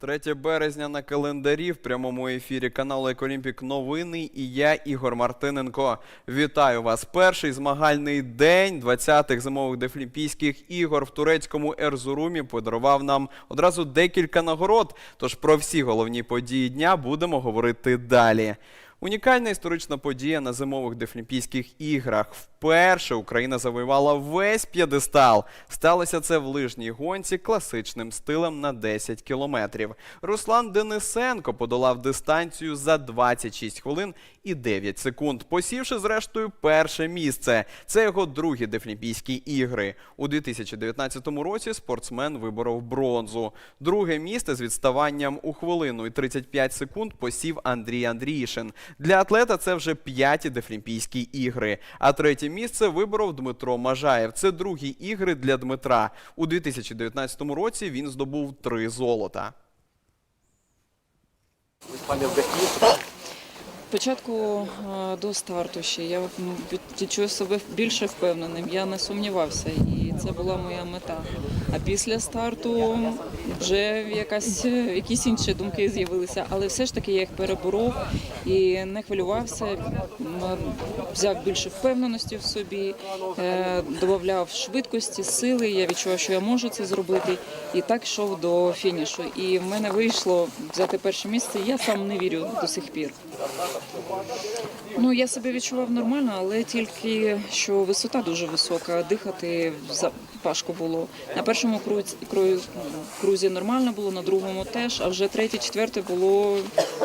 3 березня на календарі в прямому ефірі каналу Еколімпік новини і я, Ігор Мартиненко. Вітаю вас. Перший змагальний день 20-х зимових дефлімпійських ігор в турецькому Ерзурумі подарував нам одразу декілька нагород. Тож про всі головні події дня будемо говорити далі. Унікальна історична подія на зимових дефлімпійських іграх. Вперше Україна завоювала весь п'єдестал. Сталося це в лижній гонці класичним стилем на 10 кілометрів. Руслан Денисенко подолав дистанцію за 26 хвилин і 9 секунд, посівши зрештою перше місце. Це його другі дефлімпійські ігри. У 2019 році спортсмен виборов бронзу. Друге місце з відставанням у хвилину і 35 секунд посів Андрій Андріїшин. Для атлета це вже п'яті дефлімпійські ігри. А третє місце виборов Дмитро Мажаєв. Це другі ігри для Дмитра. У 2019 році він здобув три золота. Спочатку е, до старту ще я м, відчув себе більше впевненим. Я не сумнівався, і це була моя мета. А після старту вже якась е, якісь інші думки з'явилися, але все ж таки я їх переборов і не хвилювався. Взяв більше впевненості в собі, е, додавав швидкості, сили. Я відчував, що я можу це зробити, і так йшов до фінішу. І в мене вийшло взяти перше місце. Я сам не вірю до сих пір. Ну, я себе відчував нормально, але тільки що висота дуже висока, дихати важко було. На першому крузі, нормально було, на другому теж, а вже третє, четверте було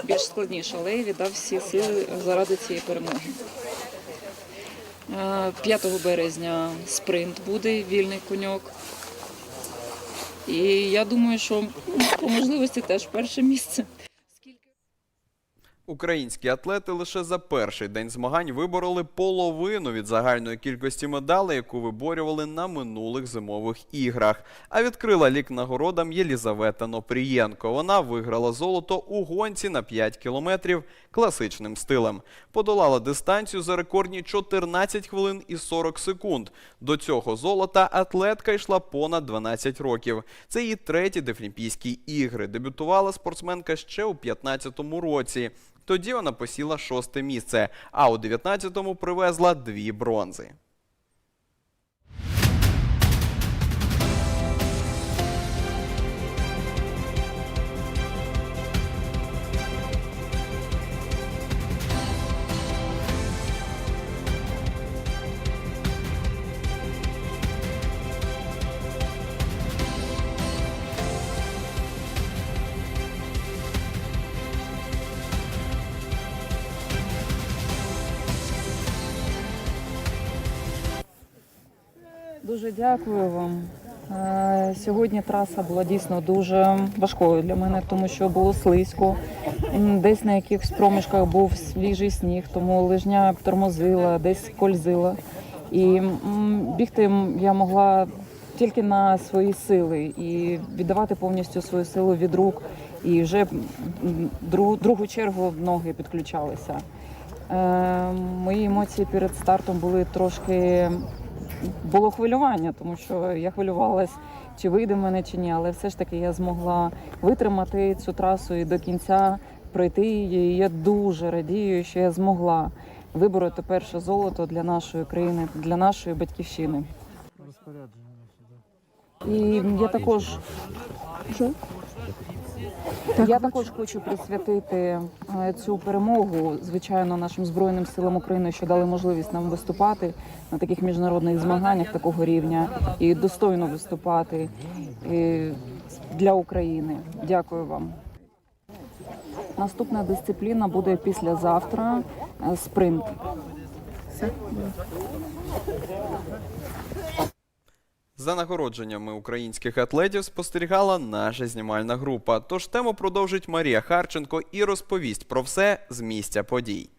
більш складніше, але я віддав всі сили заради цієї перемоги. Е, 5 березня спринт буде, вільний коньок. І я думаю, що по можливості теж перше місце. Українські атлети лише за перший день змагань вибороли половину від загальної кількості медалей, яку виборювали на минулих зимових іграх. А відкрила лік нагородам Єлізавета Нопрієнко. Вона виграла золото у гонці на 5 кілометрів класичним стилем. Подолала дистанцію за рекордні 14 хвилин і 40 секунд. До цього золота атлетка йшла понад 12 років. Це її треті дефлімпійські ігри. Дебютувала спортсменка ще у 15-му році. Тоді вона посіла шосте місце, а у 19-му привезла дві бронзи. Дуже дякую вам. Е, Сьогодні траса була дійсно дуже важкою для мене, тому що було слизько. Десь на якихось проміжках був свіжий сніг, тому лижня тормозила, десь скользила. І бігти я могла тільки на свої сили і віддавати повністю свою силу від рук. І вже другу чергу ноги підключалися. Е, Мої емоції перед стартом були трошки було хвилювання, тому що я хвилювалась, чи вийде в мене чи ні, але все ж таки я змогла витримати цю трасу і до кінця пройти її. І я дуже радію, що я змогла вибороти перше золото для нашої країни, для нашої батьківщини. І я також що? Я також хочу присвятити е, цю перемогу, звичайно, нашим збройним силам України, що дали можливість нам виступати на таких міжнародних змаганнях такого рівня і достойно виступати е, для України. Дякую вам. Наступна дисципліна буде післязавтра е, спринт. За нагородженнями українських атлетів спостерігала наша знімальна група. Тож тему продовжить Марія Харченко і розповість про все з місця подій.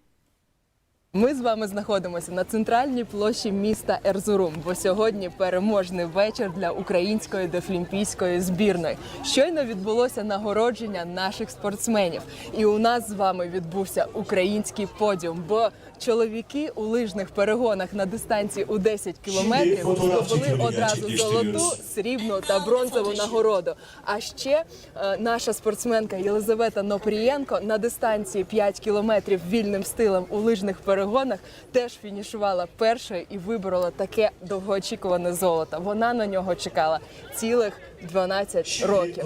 Ми з вами знаходимося на центральній площі міста Ерзурум, бо сьогодні переможний вечір для української дефлімпійської збірної. Щойно відбулося нагородження наших спортсменів, і у нас з вами відбувся український подіум. Бо чоловіки у лижних перегонах на дистанції у 10 кілометрів здобули одразу золоту, срібну та бронзову нагороду. А ще е, наша спортсменка Єлизавета Нопрієнко на дистанції 5 кілометрів вільним стилем у лижних перегонах теж фінішувала першою і виборола таке довгоочікуване золото. Вона на нього чекала цілих 12 років.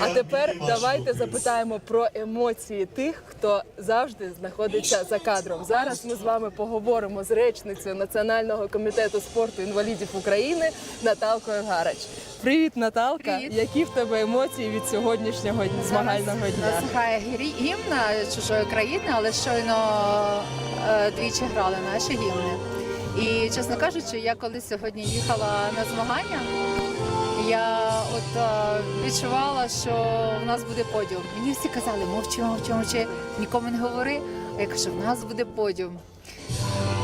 А тепер давайте запитаємо про емоції тих, хто завжди знаходиться за кадром. Зараз ми з вами поговоримо з речницею Національного комітету спорту інвалідів України Наталкою Гарач. Привіт, Наталка! Привіт. Які в тебе емоції від сьогоднішнього змагального дня? Насихає гімн чужої країни, але щойно е, двічі грали наші гімни. І чесно кажучи, я коли сьогодні їхала на змагання, я от е, відчувала, що в нас буде подіум. Мені всі казали, мовчи, мовчи, мовчи, нікому не говори. А я кажу, в нас буде подіум.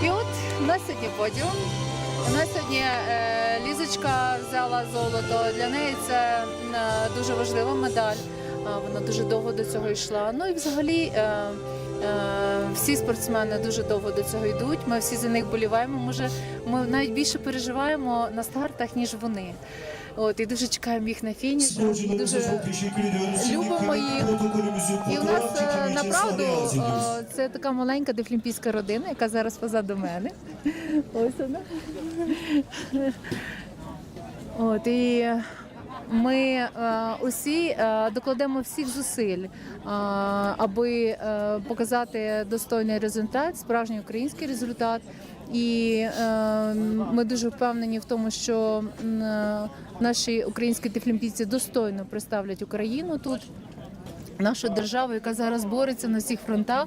І от у нас сьогодні подіум. У нас сьогодні е, Лізочка взяла золото. Для неї це е, дуже важлива медаль. Вона дуже довго до цього йшла. Ну і взагалі е, е, всі спортсмени дуже довго до цього йдуть. Ми всі за них боліваємо. Може, ми навіть більше переживаємо на стартах, ніж вони. От і дуже чекаємо їх на фініш. Дуже любимо їх. І у нас е, направду е, це така маленька дефлімпійська родина, яка зараз позаду мене. Ось вона. От і ми е, усі е, докладемо всіх зусиль, е, аби показати достойний результат, справжній український результат. І ми дуже впевнені в тому, що наші українські тифлімпійці достойно представлять Україну тут. Нашу державу, яка зараз бореться на всіх фронтах.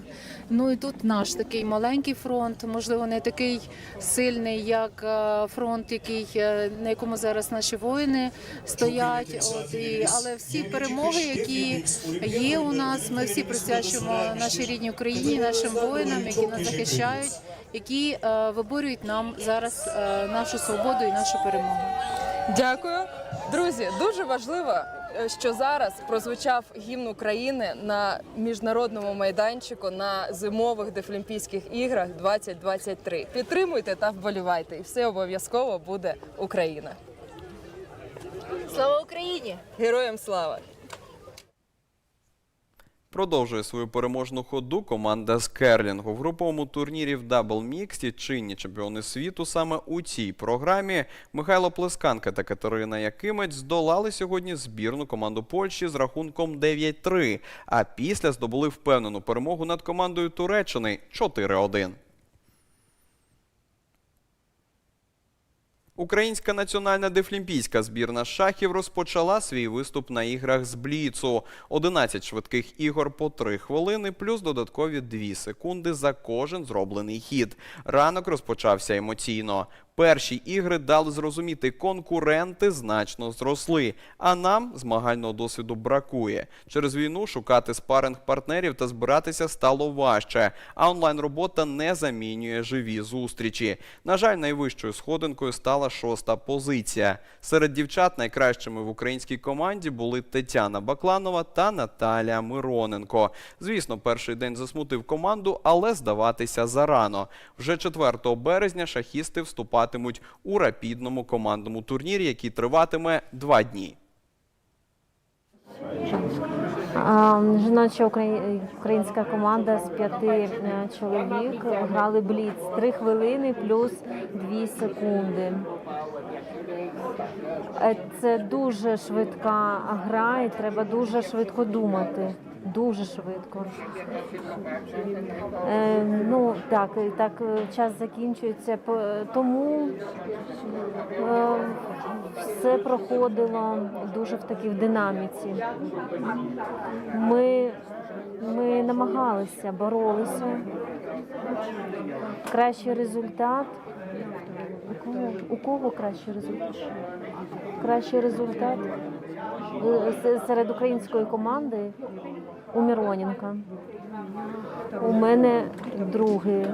Ну і тут наш такий маленький фронт, можливо, не такий сильний, як е, фронт, який е, на якому зараз наші воїни стоять. От і але всі перемоги, які є у нас, ми всі присвячуємо нашій рідній Україні, нашим воїнам, які нас захищають, які е, виборюють нам зараз е, нашу свободу і нашу перемогу. Дякую, друзі. Дуже важливо, що зараз прозвучав гімн України на міжнародному майданчику на зимових дефлімпійських іграх 2023. Підтримуйте та вболівайте, і все обов'язково буде Україна. Слава Україні! Героям слава! Продовжує свою переможну ходу команда з керлінгу. В груповому турнірі в дабл Міксі чинні чемпіони світу саме у цій програмі Михайло Плесканка та Катерина Якимець здолали сьогодні збірну команду Польщі з рахунком 9-3, а після здобули впевнену перемогу над командою Туреччини 4-1. Українська національна дефлімпійська збірна шахів розпочала свій виступ на іграх з Бліцу. 11 швидких ігор по 3 хвилини, плюс додаткові 2 секунди за кожен зроблений хід. Ранок розпочався емоційно. Перші ігри дали зрозуміти, конкуренти значно зросли, а нам змагального досвіду бракує. Через війну шукати спаринг партнерів та збиратися стало важче, а онлайн-робота не замінює живі зустрічі. На жаль, найвищою сходинкою стала шоста позиція. Серед дівчат найкращими в українській команді були Тетяна Бакланова та Наталія Мироненко. Звісно, перший день засмутив команду, але здаватися зарано. Вже 4 березня шахісти вступатимуть у рапідному командному турнірі, який триватиме два дні. А, Жіноча українська команда з п'яти е, чоловік грали бліц. Три хвилини плюс дві секунди. Е, Це дуже швидка гра і треба дуже швидко думати. Дуже швидко. Е, ну так, так е, час закінчується. Тому е, все проходило дуже в такій динаміці. Ми, ми намагалися, боролися. Кращий результат. У кого, у кого кращий результат? Кращий результат е, серед української команди у Міроненка. У мене другий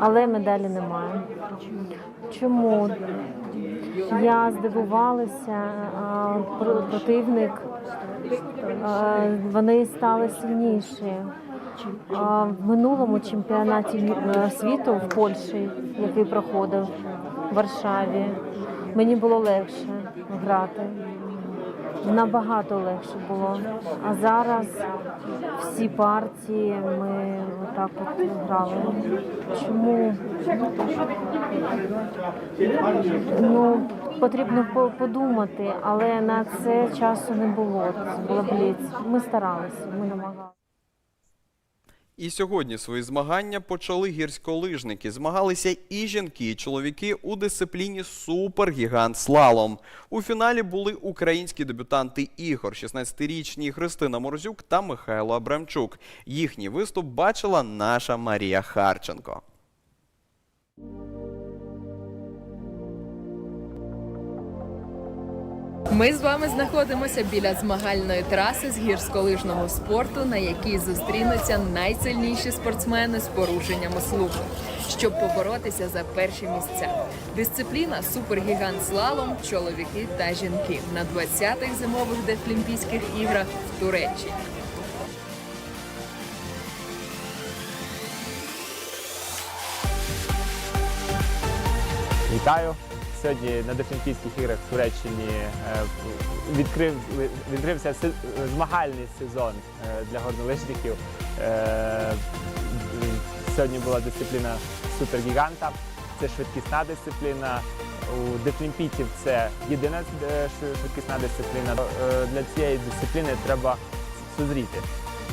але медалі немає. Чому? Я здивувалася, противник, вони стали сильніші. В минулому чемпіонаті е, світу в Польщі, який проходив в Варшаві, мені було легше грати. Набагато легше було. А зараз всі партії ми отак от грали. Чому? Ну, потрібно подумати, але на це часу не було. Це бліц. Ми старалися, ми намагалися. І сьогодні свої змагання почали гірськолижники. Змагалися і жінки, і чоловіки у дисципліні супергігант слалом. У фіналі були українські дебютанти ігор, 16-річні Христина Морзюк та Михайло Абрамчук. Їхній виступ бачила наша Марія Харченко. Ми з вами знаходимося біля змагальної траси з гірськолижного спорту, на якій зустрінуться найсильніші спортсмени з порушеннями слуху, щоб поборотися за перші місця. Дисципліна супергігант слалом, чоловіки та жінки на 20-х зимових Дефлімпійських іграх в Туреччині. Вітаю! Сьогодні на Дефлімпійських іграх в Туреччині е, відкрив, відкрився змагальний сезон е, для горнолижників. Е, Сьогодні була дисципліна супергіганта, це швидкісна дисципліна. У дефлімпійців це єдина швидкісна дисципліна. Для цієї дисципліни треба созріти.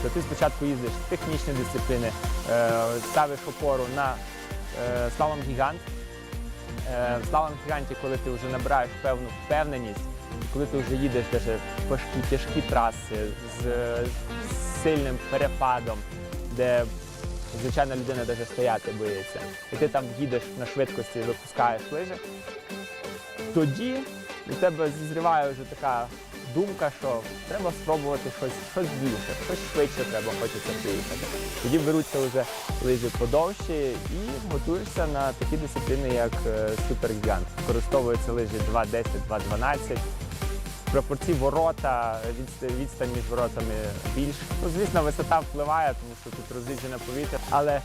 То ти спочатку їздиш в технічні дисципліни, ставиш опору на слалом гігант. Е, В сталому гіганті, коли ти вже набираєш певну впевненість, коли ти вже їдеш даже важкі, тяжкі траси з, з сильним перепадом, де звичайна людина навіть стояти боїться, і ти там їдеш на швидкості, випускаєш лижі, тоді у тебе зізріває вже така думка, що треба спробувати щось, щось більше, щось швидше треба хочеться приїхати. Тоді беруться вже лижі подовші і готуєшся на такі дисципліни, як е, супергігант. Використовуються лижі 2.10, 2.12. Пропорції ворота, відстань, між воротами більш. Ну, звісно, висота впливає, тому що тут розріджене повітря. Але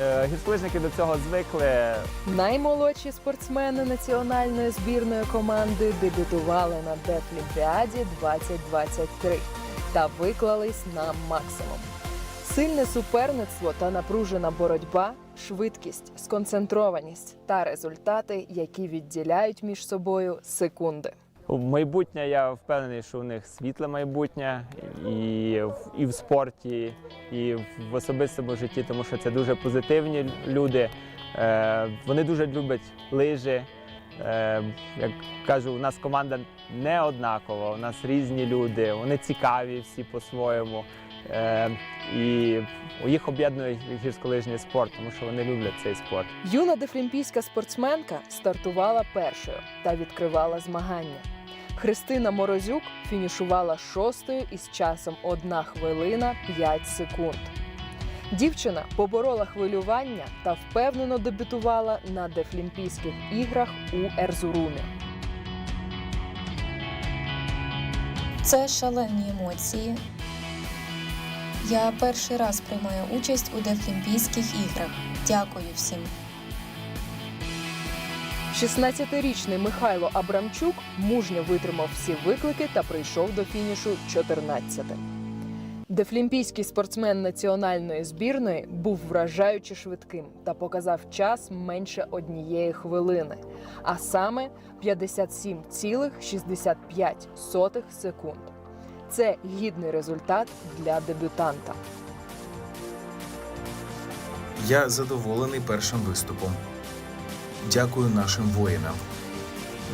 е, гірськолижники до цього звикли. Наймолодші спортсмени національної збірної команди дебютували на Дефлімпіаді 2023 та виклались на максимум. Сильне суперництво та напружена боротьба, швидкість, сконцентрованість та результати, які відділяють між собою секунди. Майбутнє, я впевнений, що у них світле майбутнє і в, і в спорті, і в особистому житті, тому що це дуже позитивні люди. Е, вони дуже люблять лижі. Е, як кажу, у нас команда не однакова, у нас різні люди, вони цікаві всі по-своєму. Е, і їх об'єднує гірськолижний спорт, тому що вони люблять цей спорт. Юна дефлімпійська спортсменка стартувала першою та відкривала змагання. Христина Морозюк фінішувала шостою із часом 1 хвилина 5 секунд. Дівчина поборола хвилювання та впевнено дебютувала на Дефлімпійських іграх у Ерзурумі. Це шалені емоції. Я перший раз приймаю участь у Дефлімпійських іграх. Дякую всім. 16-річний Михайло Абрамчук мужньо витримав всі виклики та прийшов до фінішу 14-тим. Дефлімпійський спортсмен національної збірної був вражаюче швидким та показав час менше однієї хвилини, а саме 57,65 секунд. Це гідний результат для дебютанта. Я задоволений першим виступом. Дякую нашим воїнам.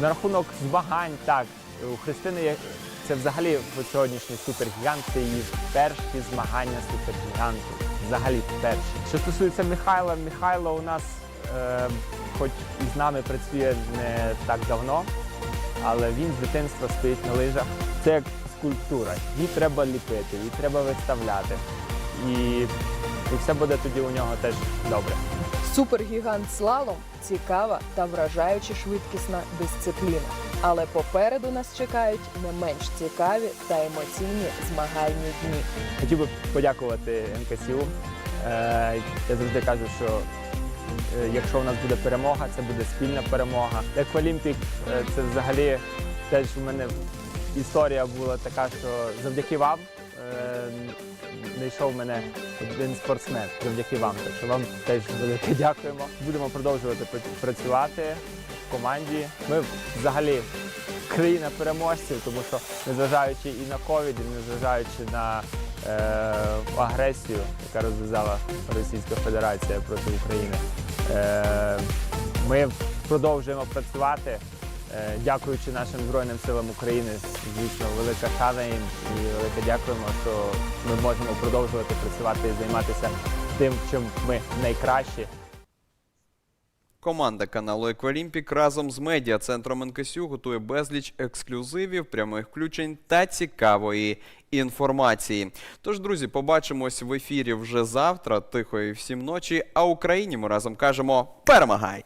На рахунок змагань, так, у Христини це взагалі сьогоднішній супергігант, це її перші змагання супергіганту. Взагалі перші. Що стосується Михайла, Михайло у нас, е, хоч і з нами працює не так давно, але він з дитинства стоїть на лижах. Це як скульптура. Її треба ліпити, її треба виставляти. І, і все буде тоді у нього теж добре. Супергігант слалом цікава та вражаюче швидкісна дисципліна. Але попереду нас чекають не менш цікаві та емоційні змагальні дні. Хотів би подякувати НКСУ. Е, Я завжди кажу, що е, якщо у нас буде перемога, це буде спільна перемога. Як в Олімпік, е, це взагалі теж у мене історія була така, що завдяки вам знайшов мене один спортсмен завдяки вам. Так що вам теж велике дякуємо. Будемо продовжувати працювати в команді. Ми взагалі країна переможців, тому що незважаючи і на ковід, і незважаючи на е, агресію, яка розв'язала Російська Федерація проти України, е, ми продовжуємо працювати. Е, Дякуючи нашим Збройним силам України, звісно, велика шана їм і велике дякуємо, що ми можемо продовжувати працювати і займатися тим, чим ми найкращі. Команда каналу Еквалімпік разом з медіа центром НКСЮ готує безліч ексклюзивів, прямих включень та цікавої інформації. Тож, друзі, побачимось в ефірі вже завтра, тихої всім ночі. А Україні ми разом кажемо перемагай!